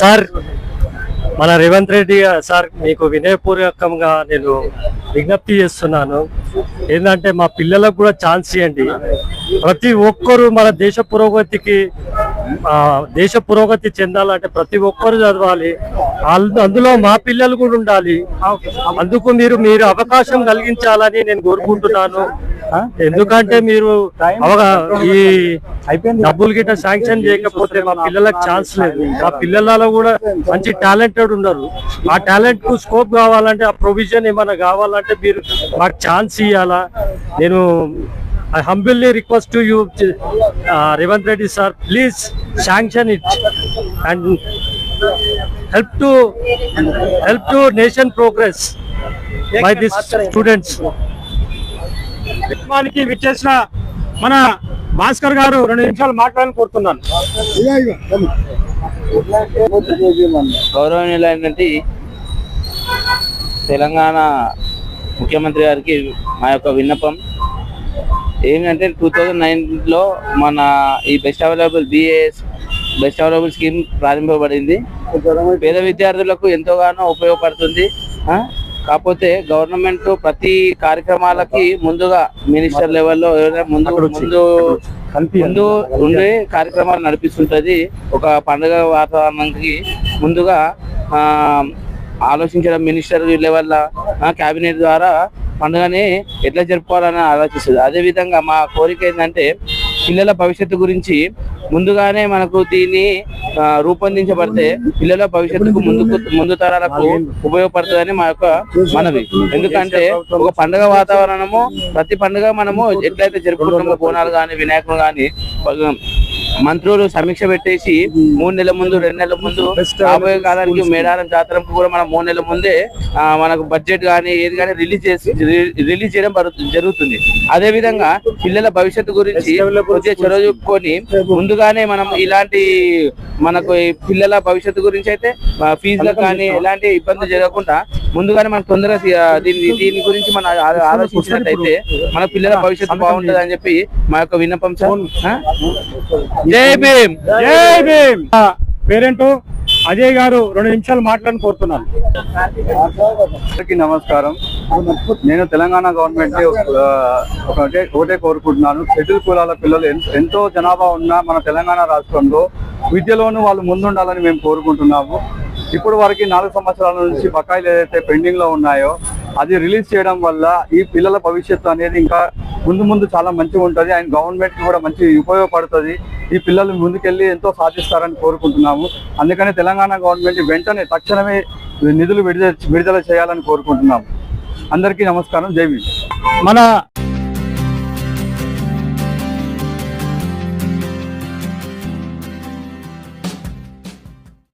Sir మన Revanth Reddy sir మీకు వినయపూర్వకంగా నేను విజ్ఞప్తి చేస్తున్నాను. ఏంటంటే మా పిల్లలకు కూడా ఛాన్స్ ఇవ్వండి. ప్రతి ఒక్కరూ మన దేశ పురోగతికి దేశ పురోగతి చెందాలంటే ప్రతి ఒక్కరు చదవాలి. అందులో మా పిల్లలు కూడా ఉండాలి. అందుకు మీరు మీరు అవకాశం కలిగించాలని నేను కోరుకుంటున్నాను. ఎందుకంటే మీరు ఈ డబ్బులు గిట్ట శాంక్షన్ చేయకపోతే మా పిల్లలకు ఛాన్స్ లేదు. మా పిల్లలలో కూడా మంచి టాలెంటెడ్ ఉన్నారు. ఆ టాలెంట్కు స్కోప్ కావాలంటే ఆ ప్రొవిజన్ ఏమైనా కావాలంటే మీరు మాకు ఛాన్స్ ఇవ్వాలా నేను I humbly request to you Revanth Reddy sir please sanction it and help to help to nation progress by this students కార్యక్రమానికి విచ్చేసిన మన భాస్కర్ గారు రెండు నిమిషాలు మాట్లాడాలని కోరుతున్నాను. గౌరవనీయులైనటువంటి తెలంగాణ ముఖ్యమంత్రి గారికి మా యొక్క విన్నపం. ఏంటంటే టూ థౌజండ్ నైన్లో మన ఈ best available BAS best available scheme ప్రారంభించబడింది పేద విద్యార్థులకు ఎంతోగానో ఉపయోగపడుతుంది? కాకపోతే గవర్నమెంట్ ప్రతి కార్యక్రమాలకి ముందుగా మినిస్టర్ లెవెల్లో ముందు ముందు ముందు ఉండే కార్యక్రమాలు నడిపిస్తుంటది. ఒక పండుగ వాతావరణానికి ముందుగా ఆలోచించడం మినిస్టర్ లెవెల్ కేబినెట్ ద్వారా పండుగని ఎట్లా జరుపుకోవాలని ఆలోచిస్తుంది. అదే విధంగా మా కోరిక ఏంటంటే పిల్లల భవిష్యత్తు గురించి ముందుగానే మనకు దీన్ని రూపొందించబడితే పిల్లల భవిష్యత్తుకు ముందుకు ముందు తరాలకు ఉపయోగపడుతుందని మా యొక్క మనవి. ఎందుకంటే ఒక పండుగ వాతావరణము ప్రతి పండుగ మనము ఎట్లయితే జరుపుకుంటామో బోనాలు కానీ వినాయకులు కానీ మంత్రులు సమీక్ష పెట్టేసి మూడు నెలల ముందు రెండు నెలల ముందు రాబోయే కాలానికి మేడారం జాతరకు కూడా మనం మూడు నెలల ముందే మనకు బడ్జెట్ కానీ ఏది కానీ రిలీజ్ చేసి రిలీజ్ చేయడం జరుగు- జరుగుతుంది. అదే విధంగా పిల్లల భవిష్యత్తు గురించి చొరవ చూపుకొని ముందుగానే మనం ఇలాంటి మనకు ఈ పిల్లల భవిష్యత్తు గురించి అయితే ఫీజులకు కానీ ఎలాంటి ఇబ్బంది జరగకుండా ముందుగానే మనం తొందరగా దీని దీని గురించి మనం ఆలోచించినట్టయితే మన పిల్లల భవిష్యత్తు బాగుంటుంది అని చెప్పి మా యొక్క విన్నపం సార్. ఆ? జై భీమ్. జై భీమ్. పేరెంట్ అజయ్ గారు రెండు నిమిషాలు మాట్లాడాలని కోరుతున్నాను. అందరికీ నమస్కారం. నేను తెలంగాణ గవర్నమెంట్ ఒకటే ఒకటే కోరుకుంటున్నాను. షెడ్యూల్ కులాల పిల్లలు ఎంతో జనాభా ఉన్న మన తెలంగాణ రాష్ట్రంలో విద్యలోనూ వాళ్ళు ముందుండాలని మేము కోరుకుంటున్నాము. ఇప్పుడు వరకు నాలుగు సంవత్సరాల నుంచి బకాయిలు ఏదైతే పెండింగ్లో ఉన్నాయో అది రిలీజ్ చేయడం వల్ల ఈ పిల్లల భవిష్యత్తు అనేది ఇంకా ముందు ముందు చాలా మంచిగా ఉంటుంది. అండ్ గవర్నమెంట్ కూడా మంచి ఉపయోగపడుతుంది. ఈ పిల్లలు ముందుకెళ్ళి ఎంతో సాధిస్తారని కోరుకుంటున్నాము. అందుకని తెలంగాణ గవర్నమెంట్ వెంటనే తక్షణమే నిధులు విడుదల విడుదల చేయాలని కోరుకుంటున్నాము. అందరికీ నమస్కారం. జై మన